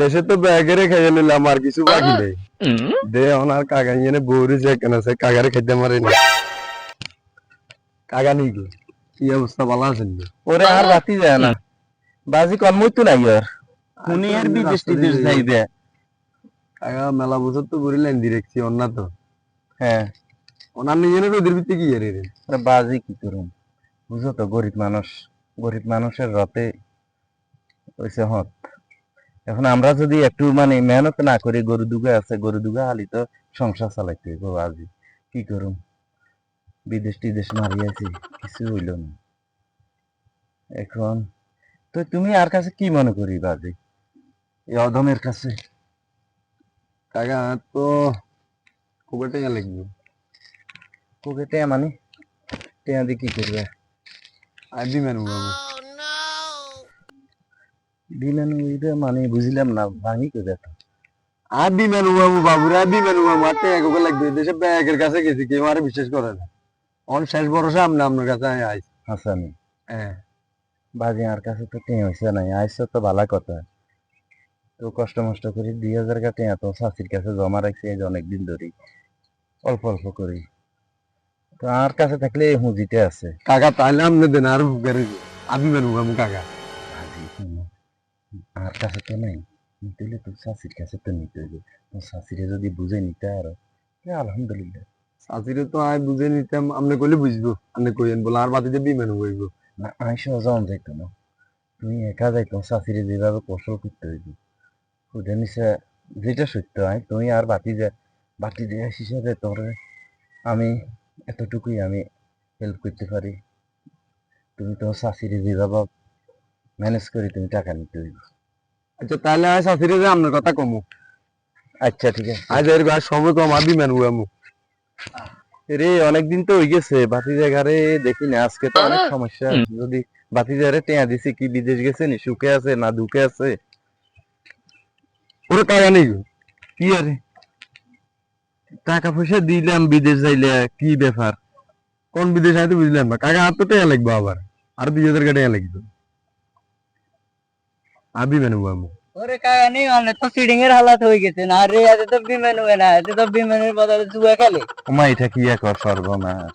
দেশে তো ব্যাগেরে খেয়ে নিলাম আর কিছু বাকি নেই। দে ওনার কাকা এনে বউরি যে কেন সে কাকারে খেতে মারে না। কাকা নি কি? কি অবস্থা ভালো আছেন ওরে আর বাতি যায় না। বাজি কর্মই তো নাই আর উনি আর বিদেশ টিদেশ যাইবে কাকা মেলা বছর তো বরিলেন দিরেছি অন্য তো। হ্যাঁ। ওনার নিজের ওদের ভিত্তি কি এর বাজি কি করুম? বুঝো তো গরিব মানুষ। গরিব মানুষের রতে হইছে হত। এখন আমরা যদি একটু মানে মেহনত না করি, গরু দুগে আছে, গরু দুগে হালি তো সংসার চালাইতে হইব বাজি কি করুম? বিদেশ টিদেশ মারিয়াছি কিছু হইল না। এখন, তো তুমি আর কাছে কি মনে করি বাজি এই অধমের কাছে। কাকা তো একটা লাগবে। মানে? টেয়া দিয়ে কি করবে? আর দিবেন বাবু দিলেন ওইটা মানে বুঝলাম না ভাঙি করে দেখো আর দিবেন বাবু বাবুরা দিবেন বাবু আর টাকা কোকে লাগবে দেশে ব্যাগের কাছে গেছি কেউ আর বিশ্বাস করে না। অন শেষ ভরসা আপনি আপনার কাছে আইস। হাসানি হ্যাঁ। বাজি আর কাছে তো টেঁ হয়েছে নাই আইসো তো ভালো কথা। তো কষ্ট মষ্ট করি দুই হাজার টাকা টেঁ তো শাশির কাছে জমা রাখছি এই অনেকদিন ধরেই। অল্প অল্প করি। তো আর কাছে থাকলে এই হুঁজিতে আছে। কাকা তাহলে আপনি দেন আর আর দিবেন বাবু কাকা। আর কাছে তো নাই। নিতে হলে তো শাশির কাছে তো নিতে শাশিরে যদি বুঝে নিতে আরও। আলহামদুলিল্লাহ। শাশিরে তো আয় বুঝে নিতাম আপনি কইলে বুঝব আপনি কইেন বলে আর বাতিতে দিবেন হইব না আইসা যাওয়া যাইতো না। তুমি একা যাইতো শাশুড়ি যেভাবে কৌশল করতে হইব। ওটা নিচে যেটা সত্য হয় তুমি আর বাতি যে বাতি দিয়ে হিসেবে তোর আমি এতটুকুই আমি হেল্প করতে পারি। তুমি তো শাশুড়ি যেভাবে ম্যানেজ করে তুমি টাকা নিতে হইব। আচ্ছা তাহলে শাশিরে যে আপনার কথা কমু। আচ্ছা ঠিক আছে। আজ এর গাছ সময় কম আর দিবেন বাবু রে অনেকদিন তো হয়ে গেছে বাতি জায়গারে দেখি না আজকে তো অনেক সমস্যা। যদি বাতি জায়গারে টেয়া দিছি কি বিদেশ গেছে নি সুখে আছে না দুঃখে আছে? ওরে কাকা নেই কি আরে? টাকা পয়সা দিলাম বিদেশ যাইলে কি ব্যাপার? কোন বিদেশ আইতে বুঝলেন না। কাকা আর তো টাকা লাগবে আবার। আর দুই হাজার টাকা লাগবে। দিবেন বাবু ওরে কাকা নেই মানে তো সিডিং এর হালাত হয়ে গেছে না রে এতে তো বিমান না এতে তো বিমানের বদলে জুয়া খেলে। ওমা এটা কি এক সর্বনাশ।